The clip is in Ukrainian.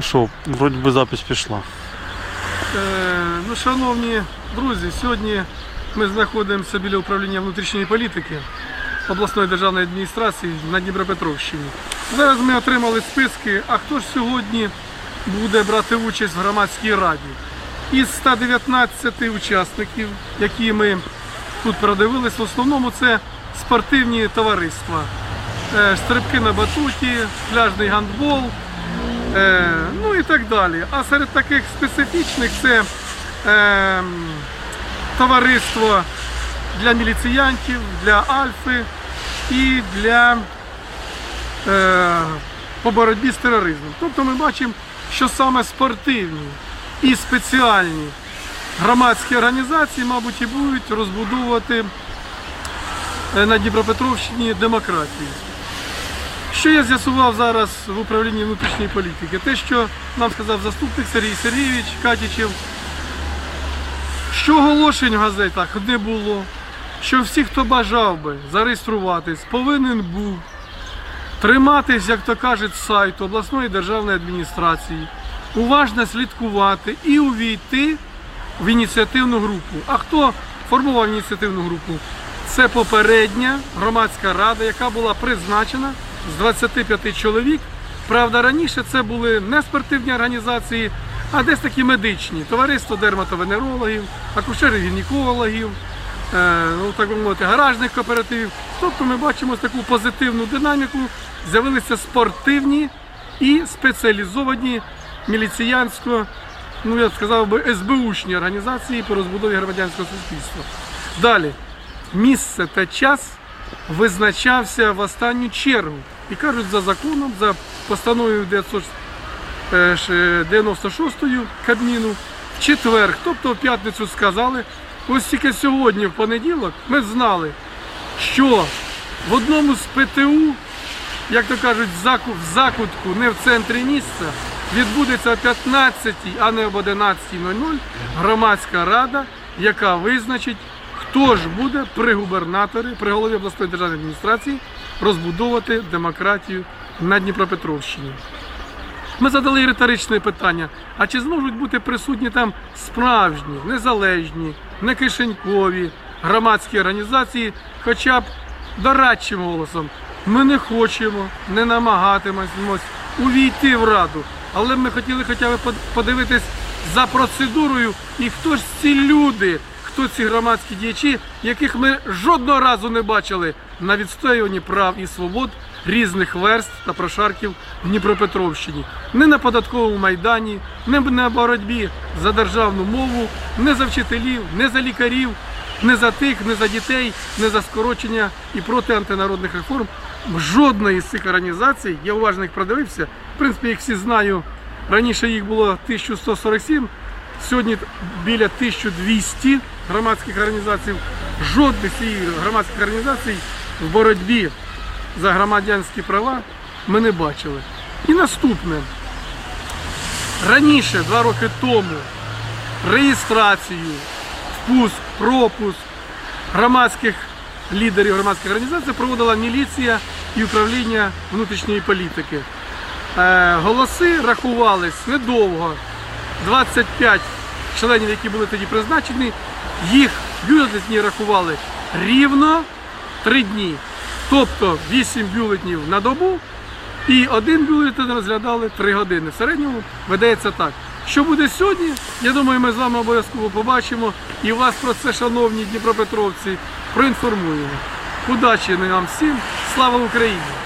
Що, вроді би запись пішла. Е, Ну, шановні друзі, сьогодні ми знаходимося біля управління внутрішньої політики обласної державної адміністрації на Дніпропетровщині. Зараз ми отримали списки, а хто ж сьогодні буде брати участь в громадській раді. Із 119 учасників, які ми тут продивились, в основному це спортивні товариства. Е, Стрибки на батуті, пляжний гандбол, ну і так далі. А серед таких специфічних це е, товариство для міліціянтів, для Альфи і для е, по боротьбі з тероризмом. Тобто ми бачимо, що саме спортивні і спеціальні громадські організації, мабуть, і будуть розбудовувати е, на Дніпропетровщині демократію. Що я з'ясував зараз в управлінні внутрішньої політики? Те, що нам сказав заступник Сергій Сергійович Катічев, що оголошень в газетах не було, що всі, хто бажав би зареєструватись, повинен був триматись, як то кажуть, сайту обласної державної адміністрації, уважно слідкувати і увійти в ініціативну групу. А хто формував ініціативну групу? Це попередня громадська рада, яка була призначена з 25 чоловік. Правда, раніше це були не спортивні організації, а десь такі медичні. Товариство дерматовенерологів, акушерів гінекологів, е, ну, так мовити, гаражних кооперативів. Тобто ми бачимо таку позитивну динаміку. З'явилися спортивні і спеціалізовані міліціянсько, ну я б сказав би, СБУшні організації по розбудові громадянського суспільства. Далі, місце та час визначався в останню чергу. І кажуть, за законом, за постановою 996 Кабміну, в четвер, тобто в п'ятницю сказали, ось тільки сьогодні, в понеділок, ми знали, що в одному з ПТУ, як то кажуть, в закутку, не в центрі місця, відбудеться о 15, а не об 11.00 громадська рада, яка визначить, хто ж буде при губернаторі, при голові обласної державної адміністрації розбудовувати демократію на Дніпропетровщині. Ми задали риторичне питання: а чи зможуть бути присутні там справжні, незалежні, не кишенькові громадські організації, хоча б дорадчим голосом? Ми не хочемо, не намагатимемось увійти в раду, але ми хотіли хоча б под- подивитись за процедурою і хто ж ці люди, хто ці громадські діячі, яких ми жодного разу не бачили на відстоюванні прав і свобод різних верств та прошарків в Дніпропетровщині. Не на податковому майдані, не на боротьбі за державну мову, не за вчителів, не за лікарів, не за тих, не за дітей, не за скорочення і проти антинародних реформ. Жодної з цих організацій, я уважно їх продивився, в принципі, їх всі знаю. Раніше їх було 1147, сьогодні біля 1200 громадських організацій. Жодних з цих громадських організацій в боротьбі за громадянські права ми не бачили. І наступне. Раніше, два роки тому, реєстрацію, впуск, пропуск громадських лідерів громадських організацій проводила міліція і управління внутрішньої політики. Е, голоси рахувались недовго. 25 членів, які були тоді призначені, їх бюлетені рахували рівно 3 дні. Тобто 8 бюлетнів на добу і один бюлетень розглядали 3 години. В середньому видається так. Що буде сьогодні, я думаю, ми з вами обов'язково побачимо і вас про це, шановні дніпропетровці, проінформуємо. Удачі нам всім! Слава Україні!